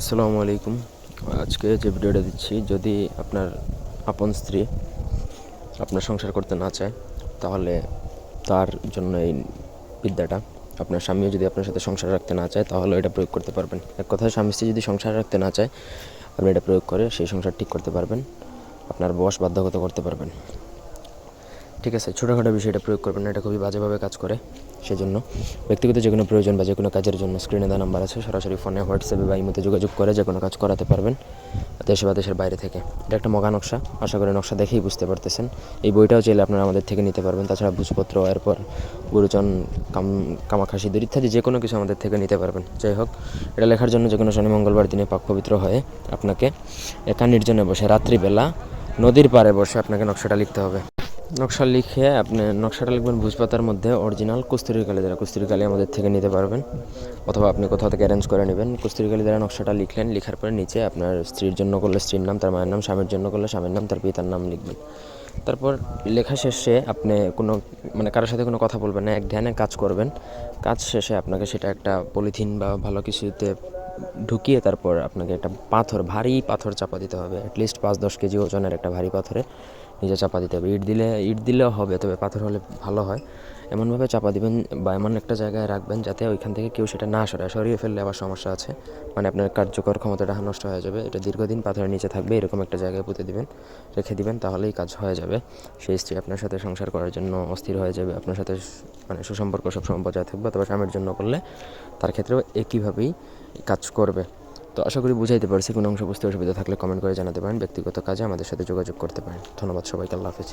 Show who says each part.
Speaker 1: আসসালামু আলাইকুম। আজকে যে ভিডিওটা দিচ্ছি, যদি আপনার আপন স্ত্রী আপনার সংসার করতে না চায়, তাহলে তার জন্য এই বিদ্যাটা। আপনার স্বামীও যদি আপনার সাথে সংসার রাখতে না চায়, তাহলে এটা প্রয়োগ করতে পারবেন। এক কথায়, স্বামী স্ত্রী যদি সংসার রাখতে না চায়, আপনি এটা প্রয়োগ করে সেই সংসার ঠিক করতে পারবেন। আপনার বস বাধ্যগত করতে পারবেন। ঠিক আছে, ছোটোখাটো বিষয়টা প্রয়োগ করবেন না, এটা খুবই বাজেভাবে কাজ করে, সেজন্য ব্যক্তিগত যে কোনো প্রয়োজন বা যে কোনো কাজের জন্য স্ক্রিনে দেওয়া নাম্বার আছে, সরাসরি ফোনে হোয়াটসঅ্যাপে বা ইমোতে যোগাযোগ করে যে কোনো কাজ করাতে পারবেন, দেশে বা দেশের বাইরে থেকে। এটা একটা মগা নকশা, আশা করি নকশা দেখেই বুঝতে পারতেছেন। এই বইটাও চাইলে আপনারা আমাদের থেকে নিতে পারবেন, তাছাড়া ভূজপত্র, এরপর গুরুচন কাম, কামাখাসি দূর ইত্যাদি যে কোনো কিছু আমাদের থেকে নিতে পারবেন। যাই হোক, এটা লেখার জন্য যে কোনো শনি, মঙ্গলবার দিনে পাক পবিত্র হয়ে আপনাকে একা নির্জনে বসে, রাত্রিবেলা নদীর পাড়ে বসে আপনাকে নকশাটা লিখতে হবে। নকশা লিখে আপনি নকশাটা লিখবেন ভুজপাতার মধ্যে অরিজিনাল কস্তুরি কালি দ্বারা। কস্তুরি কালি আমাদের থেকে নিতে পারবেন। অথবা আপনি কোথাও থেকে অ্যারেঞ্জ করে নেবেন। কস্তুরি কালি দ্বারা নকশাটা লিখলেন, লেখার পরে নিচে আপনার স্ত্রীর জন্য করলে স্ত্রীর নাম, তার মায়ের নাম, স্বামীর জন্য করলে স্বামীর নাম, তার পিতার নাম লিখবেন। তারপর লেখা শেষে আপনি কোনো মানে কারোর সাথে কোনো কথা বলবেন না, এক ধ্যানে কাজ করবেন। কাজ শেষে আপনাকে সেটা একটা পলিথিন বা ভালো কিছুতে ঢুকিয়ে তারপর আপনাকে একটা পাথর, ভারী পাথর চাপা দিতে হবে। অ্যাটলিস্ট পাঁচ দশ কেজি ওজনের একটা ভারী পাথরে। নিজে চাপা দিতে হবে। ইট দিলে, ইট দিলেও হবে, তবে পাথর হলে ভালো হয়। এমনভাবে চাপা দিবেন বা এমন একটা জায়গায় রাখবেন যাতে ওইখান থেকে কেউ সেটা না সরায়। সরিয়ে ফেললে আবার সমস্যা আছে। মানে আপনার কার্যকর ক্ষমতাটা নষ্ট হয়ে যাবে। এটা দীর্ঘদিন পাথরের নিচে থাকবে, এরকম একটা জায়গায় পুঁতে দিবেন, রেখে দিবেন, তাহলেই কাজ হয়ে যাবে। সেই স্ত্রী আপনার সাথে সংসার করার জন্য অস্থির হয়ে যাবে। আপনার সাথে মানে সুসম্পর্ক সবসময় বজায় থাকবে, অথবা স্বামীর জন্য করলে তার ক্ষেত্রেও একইভাবেই কাজ করবে। তো আশা করি বুঝাইতে পারছি, কোনো অংশ বুঝতে অসুবিধা থাকলে কমেন্ট করে জানাতে পারেন, ব্যক্তিগত কাজে আমাদের সাথে যোগাযোগ করতে পারেন। ধন্যবাদ সবাইকে, আল্লাহ হাফিজ।